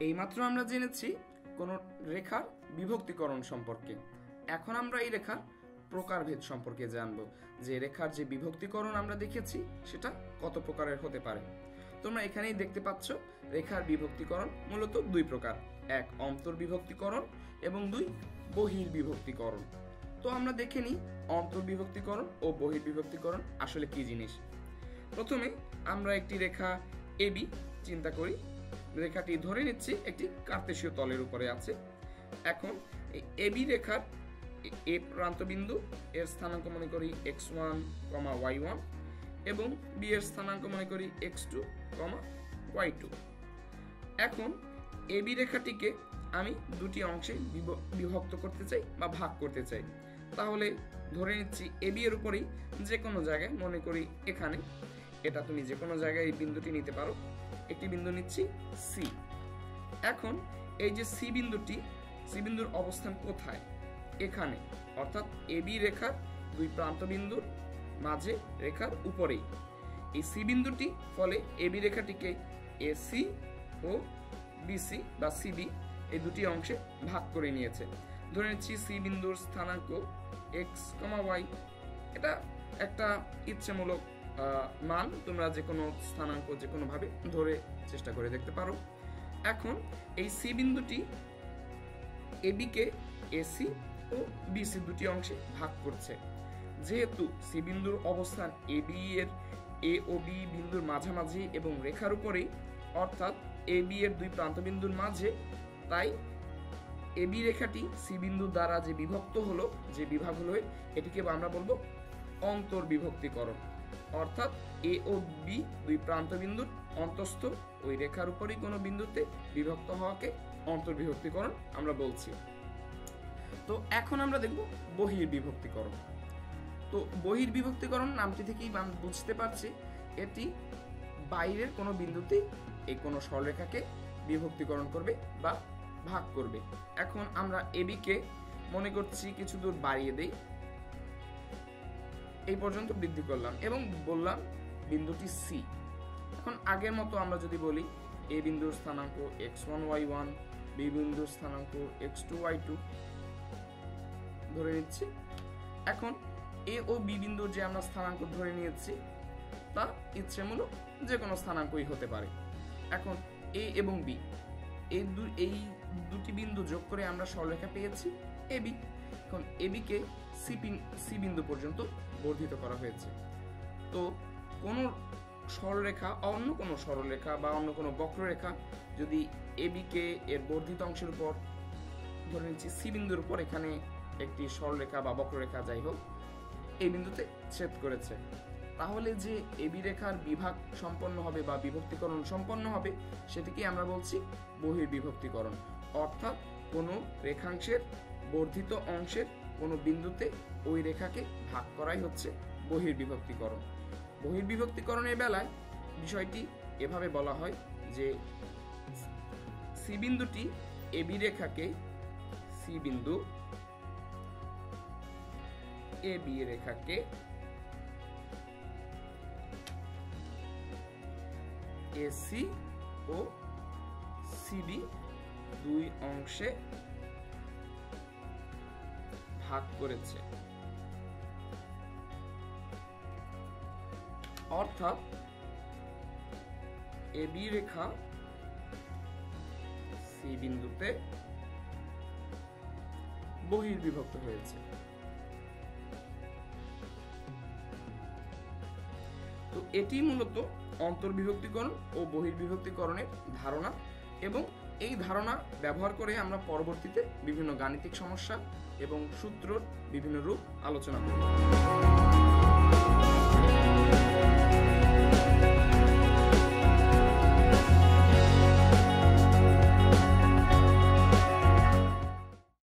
এইমাত্র আমরা জেনেছি কোন রেখার বিভক্তিকরণ সম্পর্কে। এখন আমরা এই রেখার প্রকারভেদ সম্পর্কে জানব যে রেখার যে বিভক্তিকরণ আমরা দেখেছি, সেটা কত প্রকারের হতে পারে। তোমরা এখানেই দেখতে পাচ্ছ, রেখার বিভক্তিকরণ মূলত দুই প্রকার। এক অন্তর্বিভক্তিকরণ এবং দুই বহির্বিভক্তিকরণ তো আমরা দেখে নিই অন্তর্বিভক্তিকরণ ও বহির্বিভক্তিকরণ আসলে কি জিনিস। প্রথমে আমরা একটি রেখা এবি চিন্তা করি। রেখাটি ধরে নিচ্ছি, একটি কার্তেশীয় তলের উপরে আছে। এখন এবি রেখার এ প্রান্তবিন্দু এর স্থানাঙ্ক মনে করি x one, comma y one এবং বি এর স্থানাঙ্ক মনে করি x two, comma y two. এখন এবি রেখাটিকে আমি দুটি অংশে বিভ- বিভক্ত করতে চাই বা ভাগ করতে চাই। তাহলে ধরে নিচ্ছি এবি এর উপরেই যে কোনো জায়গায় মনে করি এখানে এটা তুমি যে কোনো জায়গায় এই বিন্দুটি নিতে পারো। একটি বিন্দু নিচ্ছি সি এখন এই যে সি বিন্দুটি সি বিন্দুর অবস্থান কোথায়? এখানে। অর্থাৎ এবি রেখার দুই প্রান্ত বিন্দুর মাঝে রেখার উপরেই। এই সি বিন্দুটি ফলে এবি রেখাটিকে এসি ও বিসি বা সিবি এই দুটি অংশে ভাগ করে নিয়েছে। ধরে নিচ্ছি সি বিন্দুর স্থানাঙ্ক এক্স কমা ওয়াই এটা একটা ইচ্ছেমূলক মান তোমরা যে কোনো স্থানাঙ্ক, যে কোনোভাবে ধরে চেষ্টা করে দেখতে পারো। এখন এই সি বিন্দুটি এবিকে এসি ও বিসি দুটি অংশে ভাগ করছে। যেহেতু সি বিন্দুর অবস্থান এ বি এর এ ও বি বিন্দুর মাঝামাঝি এবং রেখার উপরেই অর্থাৎ এ বি এর দুই প্রান্ত বিন্দুর মাঝে, তাই এ বি রেখাটি সি বিন্দু দ্বারা যে বিভক্ত হলো, যে বিভাগ হলো, এটিকে আমরা বলব অন্তর্বিভক্তিকরণ। অর্থাৎ এ ও বি দুই প্রান্ত বিন্দুর অন্তস্থ, ওই রেখার উপরই কোনো বিন্দুতে বিভক্ত হওয়াকে অন্তর্বিভক্তিকরণ আমরা বলছি। তো এখন আমরা দেখব বহির্বিভক্তিকরণ। তো বহির্বিভক্তিকরণ নামটি থেকেই বুঝতে পারছি, এটি বাইরের কোনো বিন্দুতে এই কোনো সরলরেখাকে বিভক্তিকরণ করবে বা ভাগ করবে। এখন আমরা এবিকে মনে করছি কিছু দূর বাড়িয়ে দেই। এই পর্যন্ত বৃদ্ধি করলাম এবং বললাম বিন্দুটি সি এখন আগের মতো আমরা যদি বলি এ বিন্দুর স্থানাঙ্ক x one y one B বিন্দুর স্থানাঙ্ক এক্স টু ওয়াই টু ধরে নিচ্ছি। এখন এ ও বি বিন্দুর যে আমরা স্থানাঙ্ক ধরে নিয়েছি, তা ইচ্ছেমূলক যে কোনো স্থানাঙ্কই হতে পারে। এখন এ এবং বি এই দু, এই দুটি বিন্দু যোগ করে আমরা সরলরেখা পেয়েছি এ বি এখন এ বিকে সি বিন্দু পর্যন্ত বর্ধিত করা হয়েছে। তো কোনো সরলরেখা অন্য কোনো সরলরেখা বা অন্য কোনো বক্ররেখা যদি এবিকে এর বর্ধিত অংশের উপর, ধরে নিচ্ছি সি বিন্দুর উপর এখানে একটি সরলরেখা বা বক্ররেখা যাই হোক, এই বিন্দুতে ছেদ করেছে। তাহলে যে এবি রেখার বিভাগ সম্পন্ন হবে বা বিভক্তিকরণ সম্পন্ন হবে, সেটিকে আমরা বলছি বহির্বিভক্তিকরণ। অর্থাৎ কোনো রেখাংশের বর্ধিত অংশের কোনো বিন্দুতে ওই রেখাকে ভাগ করাই হচ্ছে বহির্বিভক্তিকরণ। বহির্বিভক্তিকরণের বেলায় বিষয়টি এভাবে বলা হয় যে সি বিন্দুটি এবি রেখাকে সি বিন্দু এ বি রেখাকে এসি ও সিবি দুই অংশে ভাগ করেছে। অর্থাৎ এবি রেখা সি বিন্দুতে বহির্বিভক্ত হয়েছে। তো এটি মূলত অন্তর্বিভক্তিকরণ ও বহির্বিভক্তিকরণের ধারণা এবং এই ধারণা ব্যবহার করে আমরা পরবর্তীতে বিভিন্ন গাণিতিক সমস্যা এবং সূত্রর বিভিন্ন রূপ আলোচনা করব